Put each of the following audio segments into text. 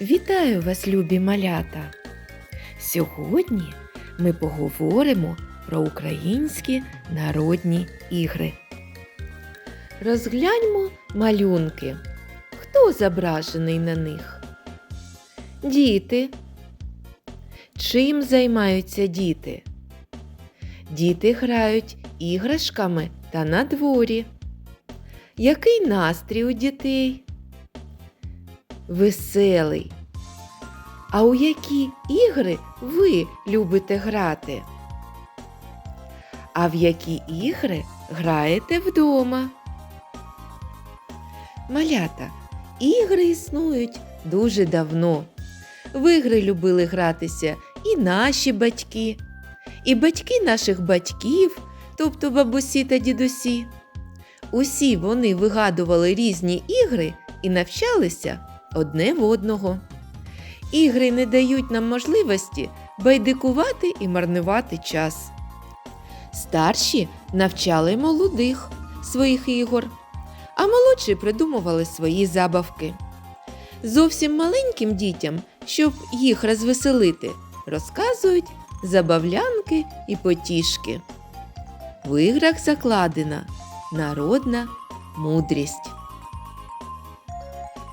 Вітаю вас, любі малята! Сьогодні ми поговоримо про українські народні ігри. Розгляньмо малюнки. Хто зображений на них? Діти. Чим займаються діти? Діти грають іграшками та на дворі. Який настрій у дітей? Веселий. А у які ігри ви любите грати? А в які ігри граєте вдома? Малята, ігри існують дуже давно. В ігри любили гратися і наші батьки, і батьки наших батьків, тобто бабусі та дідусі. Усі вони вигадували різні ігри і навчалися одне в одного. Ігри не дають нам можливості байдикувати і марнувати час. Старші навчали молодих своїх ігор, а молодші придумували свої забавки. Зовсім маленьким дітям, щоб їх розвеселити, розказують забавлянки і потішки. В іграх закладена народна мудрість.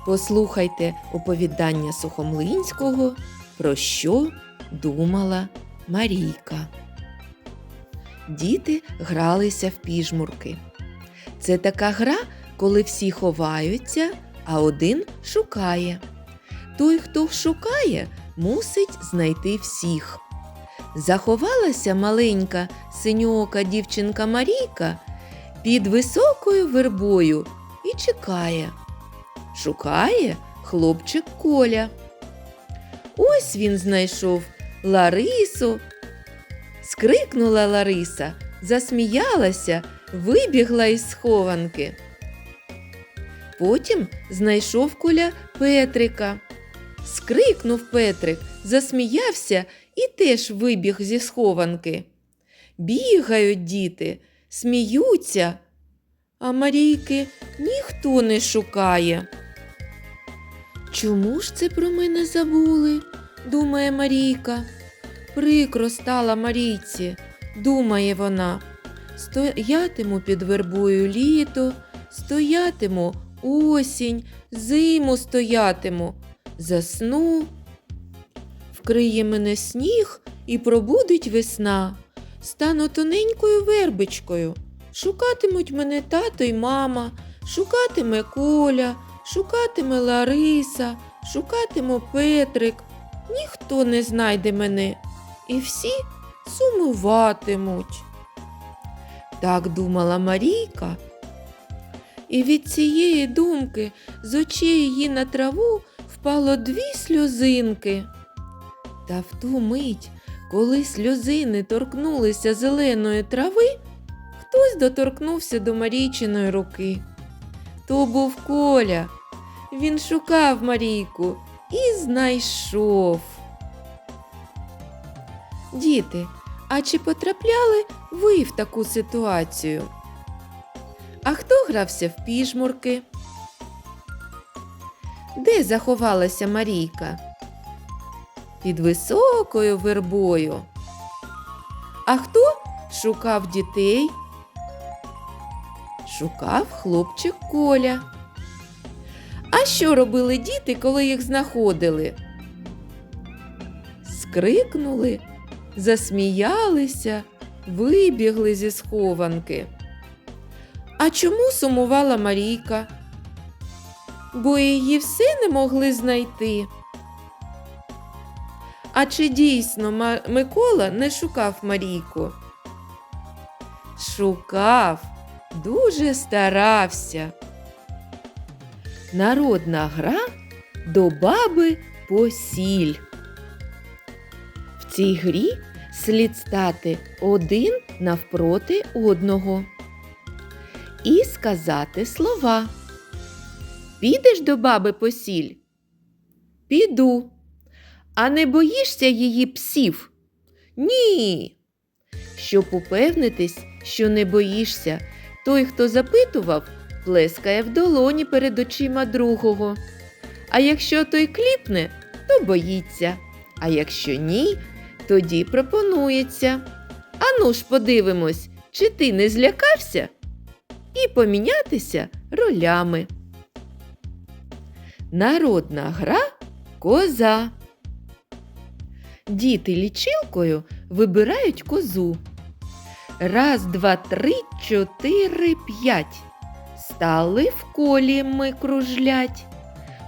Послухайте оповідання Сухомлинського, про що думала Марійка. Діти гралися в піжмурки. Це така гра, коли всі ховаються, а один шукає. Той, хто шукає, мусить знайти всіх. Заховалася маленька синьока дівчинка Марійка під високою вербою і чекає. Шукає хлопчик Коля. Ось він знайшов Ларису. Скрикнула Лариса, засміялася, вибігла із схованки. Потім знайшов Коля Петрика. Скрикнув Петрик, засміявся і теж вибіг зі схованки. Бігають діти, сміються, а Марійки ніхто не шукає. Чому ж це про мене забули? думає Марійка. Прикро стала Марійці, думає вона. Стоятиму під вербою літо, стоятиму осінь, зиму стоятиму, засну. Вкриє мене сніг і пробудить весна. Стану тоненькою вербичкою. Шукатимуть мене тато й мама, шукатиме Коля, шукатиме Лариса, шукатиме Петрик. Ніхто не знайде мене, і всі сумуватимуть. Так думала Марійка. І від цієї думки з очей її на траву впало дві сльозинки. Та в ту мить, коли сльозини торкнулися зеленої трави, хтось доторкнувся до Марійчиної руки. То був Коля. Він шукав Марійку і знайшов. Діти, а чи потрапляли ви в таку ситуацію? А хто грався в піжмурки? Де заховалася Марійка? Під високою вербою. А хто шукав дітей? Шукав хлопчик Коля. А що робили діти, коли їх знаходили? Скрикнули, засміялися, вибігли зі схованки. А чому сумувала Марійка? Бо її все не могли знайти. А чи дійсно Микола не шукав Марійку? Шукав, дуже старався. Народна гра до баби посіль. В цій грі слід стати один навпроти одного і сказати слова. Підеш до баби посіль? Піду. А не боїшся її псів? Ні. Щоб упевнитись, що не боїшся, той, хто запитував, плескає в долоні перед очима другого. А якщо той кліпне, то боїться. А якщо ні, тоді пропонується. Ану ж подивимось, чи ти не злякався? І помінятися ролями. Народна гра коза. Діти лічилкою вибирають козу. Раз, два, три, чотири, п'ять. Стали в колі ми кружлять.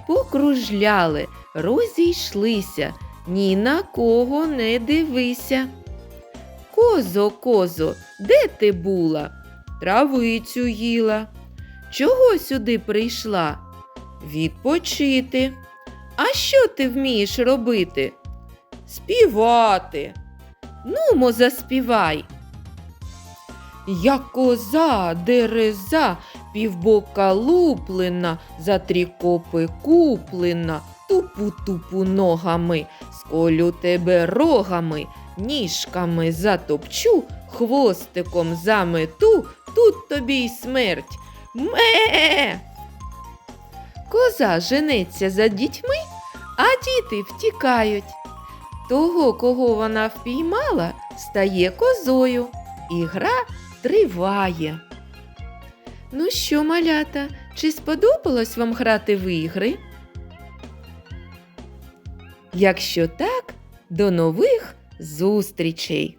Покружляли, розійшлися, ні на кого не дивися. Козо, козо, де ти була? Травицю їла. Чого сюди прийшла? Відпочити. А що ти вмієш робити? Співати. Нумо, заспівай. Я коза, дереза, півбока луплена, за трі копи куплена, тупу-тупу ногами, сколю тебе рогами, ніжками затопчу, хвостиком замету, тут тобі й смерть. Ме. Коза женеться за дітьми, а діти втікають. Того, кого вона впіймала, стає козою, і гра триває. Ну що, малята, чи сподобалось вам грати в ігри? Якщо так, до нових зустрічей!